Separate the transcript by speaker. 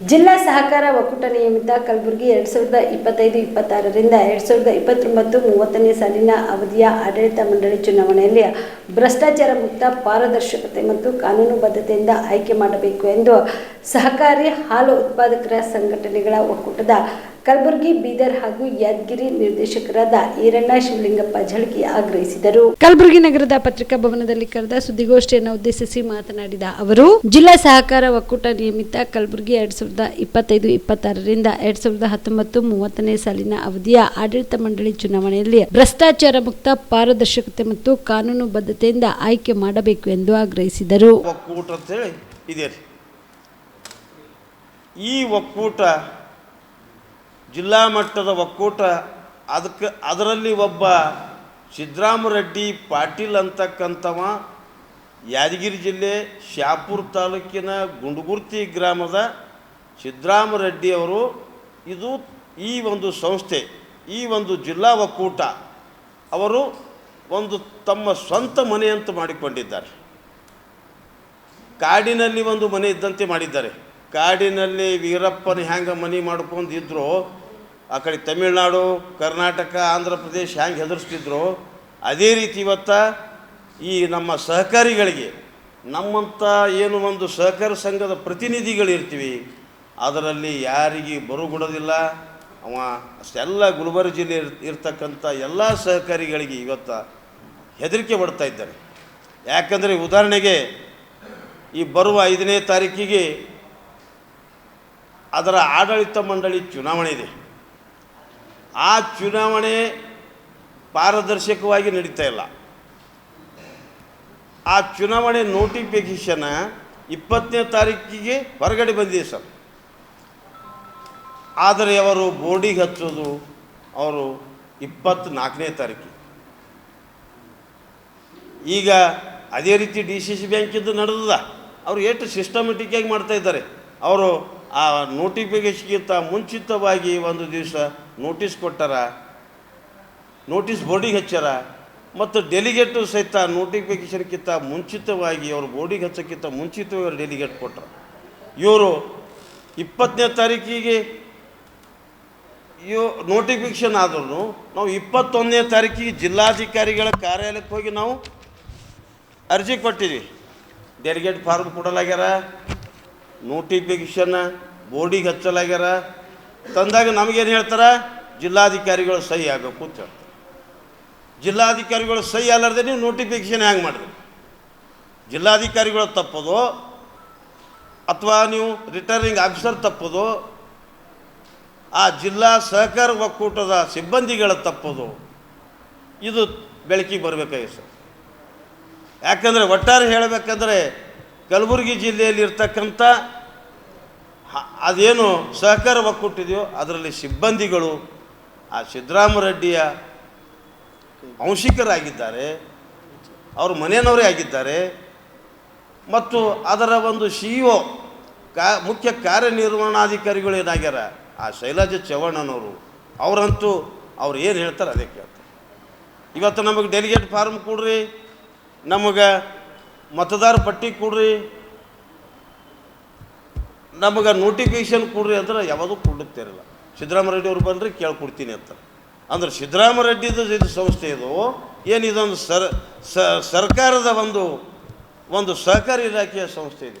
Speaker 1: ಜಿಲ್ಲಾ ಸಹಕಾರ ಒಕ್ಕೂಟ ನಿಯಮಿತ ಕಲಬುರಗಿ ಎರಡ್ ಸಾವಿರದ ಇಪ್ಪತ್ತೈದು ಇಪ್ಪತ್ತಾರರಿಂದ ಎರಡ್ ಸಾವಿರದ ಇಪ್ಪತ್ತೊಂಬತ್ತು ಮೂವತ್ತನೇ ಸಾಲಿನ ಅವಧಿಯ ಆಡಳಿತ ಮಂಡಳಿ ಚುನಾವಣೆಯಲ್ಲಿ ಭ್ರಷ್ಟಾಚಾರ ಮುಕ್ತ ಪಾರದರ್ಶಕತೆ ಮತ್ತು ಕಾನೂನುಬದ್ಧತೆಯಿಂದ ಆಯ್ಕೆ ಮಾಡಬೇಕು ಎಂದು ಸಹಕಾರಿ ಹಾಲು ಉತ್ಪಾದಕರ ಸಂಘಟನೆಗಳ ಒಕ್ಕೂಟದ ಕಲಬುರಗಿ ಬೀದರ್ ಹಾಗೂ ಯಾದಗಿರಿ ನಿರ್ದೇಶಕರಾದ ಈರಣ್ಣ ಶಿವಲಿಂಗಪ್ಪ ಝಳಕಿ ಆಗ್ರಹಿಸಿದರು. ಕಲಬುರಗಿ ನಗರದ ಪತ್ರಿಕಾ ಭವನದಲ್ಲಿ ಕರೆದ ಸುದ್ದಿಗೋಷ್ಠಿಯನ್ನು ಉದ್ದೇಶಿಸಿ ಮಾತನಾಡಿದ ಅವರು ಜಿಲ್ಲಾ ಸಹಕಾರ ಒಕ್ಕೂಟ ನಿಯಮಿತ ಕಲಬುರಗಿ ಎರಡ್ ಸಾವಿರದ ಇಪ್ಪತ್ತೈದು ಇಪ್ಪತ್ತಾರರಿಂದ ಎರಡ್ ಸಾವಿರದ ಹತ್ತೊಂಬತ್ತು ಮೂವತ್ತನೇ ಸಾಲಿನ ಅವಧಿಯ ಆಡಳಿತ ಮಂಡಳಿ ಚುನಾವಣೆಯಲ್ಲಿ ಭ್ರಷ್ಟಾಚಾರ ಮುಕ್ತ ಪಾರದರ್ಶಕತೆ ಮತ್ತು ಕಾನೂನು ಬದ್ಧತೆಯಿಂದ ಆಯ್ಕೆ ಮಾಡಬೇಕು ಎಂದು ಆಗ್ರಹಿಸಿದರು.
Speaker 2: ಒಕ್ಕೂಟ ಅಂತೇಳಿ ಇದೆ ಈ ಒಕ್ಕೂಟ ಜಿಲ್ಲಾ ಮಟ್ಟದ ಒಕ್ಕೂಟ, ಅದಕ್ಕೆ ಅದರಲ್ಲಿ ಒಬ್ಬ ಸಿದ್ದರಾಮರೆಡ್ಡಿ ಪಾಟೀಲ್ ಅಂತಕ್ಕಂಥವ ಯಾದಗಿರಿ ಜಿಲ್ಲೆ ಶಾಪುರ ತಾಲೂಕಿನ ಗುಂಡುಗುರ್ತಿ ಗ್ರಾಮದ ಸಿದ್ದರಾಮರೆಡ್ಡಿ ಅವರು. ಇದು ಈ ಒಂದು ಸಂಸ್ಥೆ, ಈ ಒಂದು ಜಿಲ್ಲಾ ಒಕ್ಕೂಟ, ಅವರು ಒಂದು ತಮ್ಮ ಸ್ವಂತ ಮನೆ ಅಂತ ಮಾಡಿಕೊಂಡಿದ್ದಾರೆ. ಕಾಡಿನಲ್ಲಿ ಒಂದು ಮನೆ ಇದ್ದಂತೆ ಮಾಡಿದ್ದಾರೆ. ಕಾಡಿನಲ್ಲಿ ವೀರಪ್ಪನ ಹ್ಯಾಂಗೆ ಮನೆ ಮಾಡ್ಕೊಂಡಿದ್ರು ಆ ಕಡೆ ತಮಿಳ್ನಾಡು, ಕರ್ನಾಟಕ, ಆಂಧ್ರ ಪ್ರದೇಶ ಹ್ಯಾಂಗೆ ಹೆದರ್ಸ್ತಿದ್ರು? ಅದೇ ರೀತಿ ಇವತ್ತ ಈ ನಮ್ಮ ಸಹಕಾರಿಗಳಿಗೆ ನಮ್ಮಂಥ ಏನು ಒಂದು ಸಹಕಾರ ಸಂಘದ ಪ್ರತಿನಿಧಿಗಳಿರ್ತೀವಿ, ಅದರಲ್ಲಿ ಯಾರಿಗೆ ಬರುಗುಡೋದಿಲ್ಲ. ಅವ ಅಷ್ಟೆಲ್ಲ ಗುಲ್ಬರ್ಗ ಜಿಲ್ಲೆ ಇರ್, ಇರ್ತಕ್ಕಂಥ ಎಲ್ಲ ಸಹಕಾರಿಗಳಿಗೆ ಇವತ್ತು ಹೆದರಿಕೆ ಪಡ್ತಾ ಇದ್ದಾರೆ. ಯಾಕಂದರೆ ಉದಾಹರಣೆಗೆ ಈ ಬರುವ ಐದನೇ ತಾರೀಕಿಗೆ ಅದರ ಆಡಳಿತ ಮಂಡಳಿ ಚುನಾವಣೆ ಇದೆ. ಆ ಚುನಾವಣೆ ಪಾರದರ್ಶಕವಾಗಿ ನಡೀತಾ ಇಲ್ಲ. ಆ ಚುನಾವಣೆ ನೋಟಿಫಿಕೇಶನ್ ಇಪ್ಪತ್ತನೇ ತಾರೀಕಿಗೆ ಹೊರಗಡೆ ಬಂದಿದೆ ಸರ್. ಆದರೆ ಅವರು ಬೋರ್ಡಿಗೆ ಹಚ್ಚೋದು ಅವರು ಇಪ್ಪತ್ತ್ನಾಲ್ಕನೇ ತಾರೀಕಿಗೆ. ಈಗ ಅದೇ ರೀತಿ ಡಿ ಸಿ ಸಿ ಬ್ಯಾಂಕಿದ್ದು ನಡೆದದ. ಅವರು ಎಷ್ಟು ಸಿಸ್ಟಮೆಟಿಕ್ಕಾಗಿ ಮಾಡ್ತಾ ಇದ್ದಾರೆ. ಅವರು ಆ ನೋಟಿಫಿಕೇಶನ್ಗಿಂತ ಮುಂಚಿತವಾಗಿ ಒಂದು ದಿವಸ ನೋಟಿಸ್ ಕೊಟ್ಟಾರ? ನೋಟಿಸ್ ಬೋರ್ಡಿಗೆ ಹಚ್ಚಾರ? ಮತ್ತು ಡೆಲಿಗೇಟು ಸಹಿತ ನೋಟಿಫಿಕೇಶನ್ಗಿಂತ ಮುಂಚಿತವಾಗಿ ಅವ್ರು ಬೋರ್ಡಿಗೆ ಹಚ್ಚೋಕ್ಕಿಂತ ಮುಂಚಿತವಾಗಿ ಅವ್ರು ಡೆಲಿಗೇಟ್ ಕೊಟ್ಟರು ಇವರು ಇಪ್ಪತ್ತನೇ ತಾರೀಕಿಗೆ ಇವು ನೋಟಿಫಿಕೇಷನ್ ಆದ್ರೂ ನಾವು ಇಪ್ಪತ್ತೊಂದನೇ ತಾರೀಕಿಗೆ ಜಿಲ್ಲಾಧಿಕಾರಿಗಳ ಕಾರ್ಯಾಲಯಕ್ಕೆ ಹೋಗಿ ನಾವು ಅರ್ಜಿ ಕೊಟ್ಟಿದ್ವಿ. ಡೆಲಿಗೇಟ್ ಫಾರ್ಮ್ ಕೊಡಲಾಗ್ಯಾರ? ನೋಟಿಫಿಕೇಷನ್ ಬೋರ್ಡಿಗೆ ಹಚ್ಚಲಾಗ್ಯಾರ. ತಂದಾಗ ನಮಗೇನು ಹೇಳ್ತಾರೆ? ಜಿಲ್ಲಾಧಿಕಾರಿಗಳು ಸಹಿ ಆಗಬೇಕು ಅಂತ ಹೇಳ್ತಾರೆ. ಜಿಲ್ಲಾಧಿಕಾರಿಗಳು ಸಹಿ ಅಲ್ಲದೆ ನೀವು ನೋಟಿಫಿಕೇಶನ್ ಹ್ಯಾಂಗೆ ಮಾಡಿದ್ರಿ ಜಿಲ್ಲಾಧಿಕಾರಿಗಳು ತಪ್ಪೋದು? ಅಥವಾ ನೀವು ರಿಟರ್ನಿಂಗ್ ಆಫೀಸರ್ ತಪ್ಪೋದು? ಆ ಜಿಲ್ಲಾ ಸಹಕಾರ ಒಕ್ಕೂಟದ ಸಿಬ್ಬಂದಿಗಳ ತಪ್ಪೋದು? ಇದು ಬೆಳಕಿಗೆ ಬರಬೇಕಾಗಿದೆ ಸರ್. ಯಾಕಂದರೆ ಒಟ್ಟಾರೆ ಹೇಳಬೇಕಂದ್ರೆ ಕಲಬುರಗಿ ಜಿಲ್ಲೆಯಲ್ಲಿ ಇರ್ತಕ್ಕಂಥ ಅದೇನು ಸಹಕಾರ ಒಕ್ಕೂಟಿದೆಯೋ ಅದರಲ್ಲಿ ಸಿಬ್ಬಂದಿಗಳು ಆ ಸಿದ್ದರಾಮರೆಡ್ಡಿಯ ಅಂಶಿಕರಾಗಿದ್ದಾರೆ ಅವ್ರ ಮನೆಯವರೇ ಆಗಿದ್ದಾರೆ. ಮತ್ತು ಅದರ ಒಂದು ಸಿ ಒ ಕಾ, ಮುಖ್ಯ ಕಾರ್ಯನಿರ್ವಹಣಾಧಿಕಾರಿಗಳು ಏನಾಗ್ಯಾರ? ಆ ಶೈಲಾಜ ಚವ್ಹಾಣನವರು. ಅವರಂತೂ ಅವ್ರು ಏನು ಹೇಳ್ತಾರೆ ಅದೇ ಕೇಳ್ತಾರೆ. ಇವತ್ತು ನಮಗೆ ಡೆಲಿಗೇಟ್ ಫಾರ್ಮ್ ಕೊಡ್ರಿ. ನಮಗೆ ಮತದಾರ ಪಟ್ಟಿ ಕೊಡ್ರಿ. ನಮಗೆ ನೋಟಿಫಿಕೇಶನ್ ಕೊಡ್ರಿ ಅಂದ್ರೆ ಯಾವುದು ಕೊಡುತ್ತಿರಲ್ಲ ಸಿದ್ದರಾಮರೆಡ್ಡಿ ಅವ್ರು ಬಂದರೆ ಕೇಳ್ಕೊಡ್ತೀನಿ ಅಂತ. ಅಂದ್ರೆ ಸಿದ್ದರಾಮರೆಡ್ಡಿದು ಇದು ಸಂಸ್ಥೆ ಇದು, ಏನು ಸರ್ ಸರ್ಕಾರದ ಒಂದು ಒಂದು ಸಹಕಾರಿ ಇಲಾಖೆಯ ಸಂಸ್ಥೆ ಇದೆ.